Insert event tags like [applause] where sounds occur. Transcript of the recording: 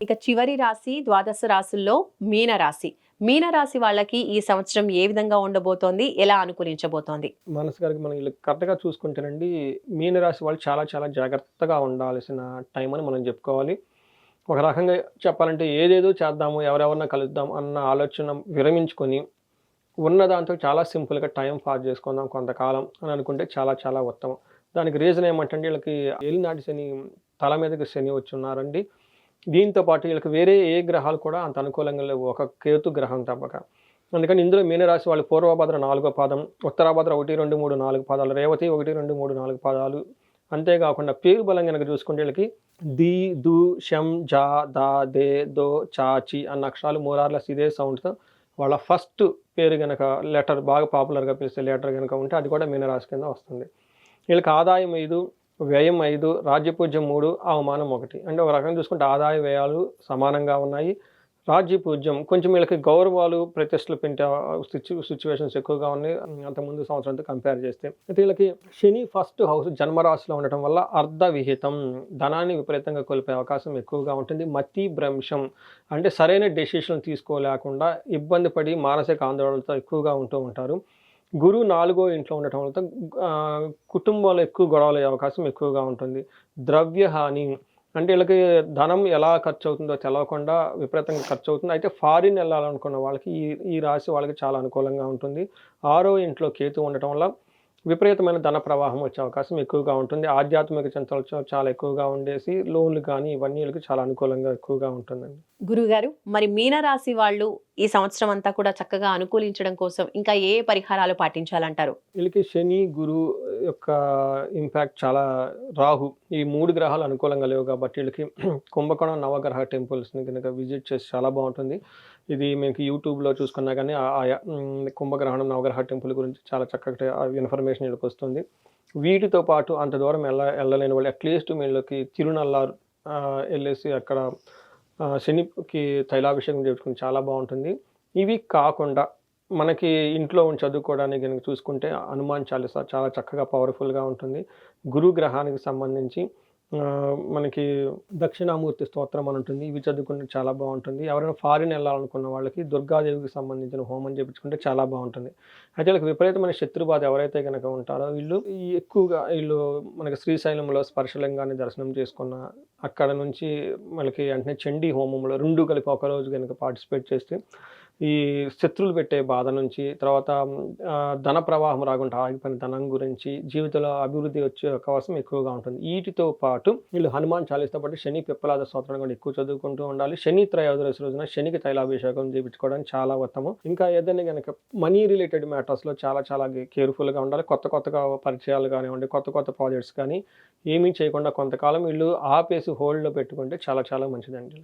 ఇక చివరి రాశి ద్వాదశ రాశుల్లో మీన రాశి. మీన రాశి వాళ్ళకి ఈ సంవత్సరం ఏ విధంగా ఉండబోతోంది? ఎలా అనుకూలించబోతోంది? మనసు గారికి మనం వీళ్ళు కరెక్ట్గా చూసుకుంటేనండి మీనరాశి వాళ్ళు చాలా చాలా జాగ్రత్తగా ఉండాల్సిన టైం అని మనం చెప్పుకోవాలి. ఒక రకంగా చెప్పాలంటే ఏదేదో చేద్దాము ఎవరెవరిన కలుద్దాం అన్న ఆలోచన విరమించుకొని ఉన్న దాంతో చాలా సింపుల్గా టైం పాస్ చేసుకుందాం కొంతకాలం అని అనుకుంటే చాలా చాలా ఉత్తమం. దానికి రీజన్ ఏమంటే వీళ్ళకి ఏలినాటి శని తల మీదకి శని వచ్చి ఉన్నారండి. దీంతో పాటు వీళ్ళకి వేరే ఏ గ్రహాలు కూడా అంత అనుకూలంగా లేవు. ఒక కేతు గ్రహం తప్పక. అందుకని ఇందులో మీనరాశి వాళ్ళు పూర్వభద్ర నాలుగో పాదం ఉత్తరాభద్ర ఒకటి రెండు మూడు నాలుగు పాదాలు రేవతి ఒకటి రెండు మూడు నాలుగు పాదాలు. అంతేకాకుండా పేరు బలం కనుక చూసుకుంటే వీళ్ళకి ది దు షం జా దా దే దో చా చి అన్న అక్షరాలు మోరార్లెస్ ఇదే సౌండ్తో వాళ్ళ ఫస్ట్ పేరు కనుక లెటర్ బాగా పాపులర్గా పిలిచే లెటర్ కనుక ఉంటే అది కూడా మీనరాశి కింద వస్తుంది. వీళ్ళకి ఆదాయం ఐదు వ్యయం ఐదు రాజ్యపూజ్యం మూడు అవమానం ఒకటి. అంటే ఒక రకంగా చూసుకుంటే ఆదాయ వ్యయాలు సమానంగా ఉన్నాయి. రాజ్యపూజ్యం కొంచెం వీళ్ళకి గౌరవాలు ప్రతిష్టలు పెంచే సిచ్యువేషన్స్ ఎక్కువగా ఉన్నాయి. అంత ముందు సంవత్సరంతో కంపేర్ చేస్తే. అయితే వీళ్ళకి శని ఫస్ట్ హౌస్ జన్మరాశిలో ఉండటం వల్ల అర్ధ విహితం ధనాన్ని విపరీతంగా కోల్పోయే అవకాశం ఎక్కువగా ఉంటుంది. మతి భ్రంశం అంటే సరైన డెసిషన్ తీసుకోలేకుండా ఇబ్బంది పడి మానసిక ఆందోళనలతో ఎక్కువగా ఉంటూ ఉంటారు. గురువు నాలుగో ఇంట్లో ఉండటం వల్ల కుటుంబంలో ఎక్కువ గొడవలు అయ్యే అవకాశం ఎక్కువగా ఉంటుంది. ద్రవ్య హాని అంటే వీళ్ళకి ధనం ఎలా ఖర్చు అవుతుందో తెలవకుండా విపరీతంగా ఖర్చు అవుతుంది అయితే ఫారిన్ వెళ్ళాలనుకున్న వాళ్ళకి ఈ ఈ రాశి వాళ్ళకి చాలా అనుకూలంగా ఉంటుంది. ఆరో ఇంట్లో కేతు ఉండటం వల్ల విపరీతమైన ధన ప్రవాహం వచ్చే అవకాశం ఎక్కువగా ఉంటుంది. ఆధ్యాత్మిక చింతలు చాలా ఎక్కువగా ఉండేసి లోన్లు కానీ ఇవన్నీ వీళ్ళకి చాలా అనుకూలంగా ఎక్కువగా ఉంటుందండి. గురుగారు మరి మీనరాశి వాళ్ళు ఈ సంవత్సరం అంతా కూడా చక్కగా అనుకూలించడం కోసం ఇంకా ఏ పరిహారాలు పాటించాలంటారు? వీళ్ళకి శని గురు యొక్క ఇంపాక్ట్ చాలా రాహు. ఈ మూడు గ్రహాలు అనుకూలంగా లేవు కాబట్టి వీళ్ళకి [clears throat] కుంభకోణం నవగ్రహ టెంపుల్స్ని కనుక విజిట్ చేసి చాలా బాగుంటుంది. ఇది మీకు యూట్యూబ్లో చూసుకున్నా కానీ ఆయా కుంభగ్రహణం నవగ్రహ టెంపుల్ గురించి చాలా చక్కగా ఇన్ఫర్మేషన్ వీళ్ళకి వస్తుంది. వీటితో పాటు అంత దూరం వెళ్ళ వెళ్ళలేని వాళ్ళు అట్లీస్ట్ వీళ్ళకి తిరునల్లారు వెళ్ళేసి అక్కడ శనికి తైలాభిషేకం చేసుకుని చాలా బాగుంటుంది. ఇవి కాకుండా మనకి ఇంట్లో ఉండి చదువుకోవడానికి కనుక చూసుకుంటే హనుమాన్ చాలీసా చాలా చక్కగా పవర్ఫుల్గా ఉంటుంది. గురు గ్రహానికి సంబంధించి మనకి దక్షిణామూర్తి స్తోత్రం అని ఉంటుంది. ఇవి చదువుకుంటే చాలా బాగుంటుంది. ఎవరైనా ఫారిన్ వెళ్ళాలనుకున్న వాళ్ళకి దుర్గాదేవికి సంబంధించిన హోమం చేయించుకుంటే చాలా బాగుంటుంది. అయితే వీళ్ళకి విపరీతమైన శత్రుబాధ ఎవరైతే కనుక ఉంటారో వీళ్ళు ఎక్కువగా వీళ్ళు మనకి శ్రీశైలంలో స్పర్శలింగాన్ని దర్శనం చేసుకున్న అక్కడ నుంచి మనకి అంటే చండీ హోమంలో రెండు కలిపి ఒక రోజు కనుక పార్టిసిపేట్ చేస్తే ఈ శత్రులు పెట్టే బాధ నుంచి తర్వాత ధన ప్రవాహం రాకుండా ఆగిపోయిన ధనం గురించి జీవితంలో అభివృద్ధి వచ్చే అవకాశం ఎక్కువగా ఉంటుంది. వీటితో పాటు వీళ్ళు హనుమాన్ చాలీస్తో పాటు శని పిప్పలాద స్తోత్రం కూడా ఎక్కువ చదువుకుంటూ ఉండాలి. శని త్రయోదశి రోజున శనికి తైలాభిషేకం చేయించుకోవడం చాలా ఉత్తమం. ఇంకా ఏదైనా కనుక మనీ రిలేటెడ్ మ్యాటర్స్లో చాలా చాలా కేర్ఫుల్గా ఉండాలి. కొత్త కొత్తగా పరిచయాలు కానివ్వండి కొత్త కొత్త ప్రాజెక్ట్స్ కానీ ఏమీ చేయకుండా కొంతకాలం వీళ్ళు ఆపేసి హోల్డ్లో పెట్టుకుంటే చాలా చాలా మంచిదండి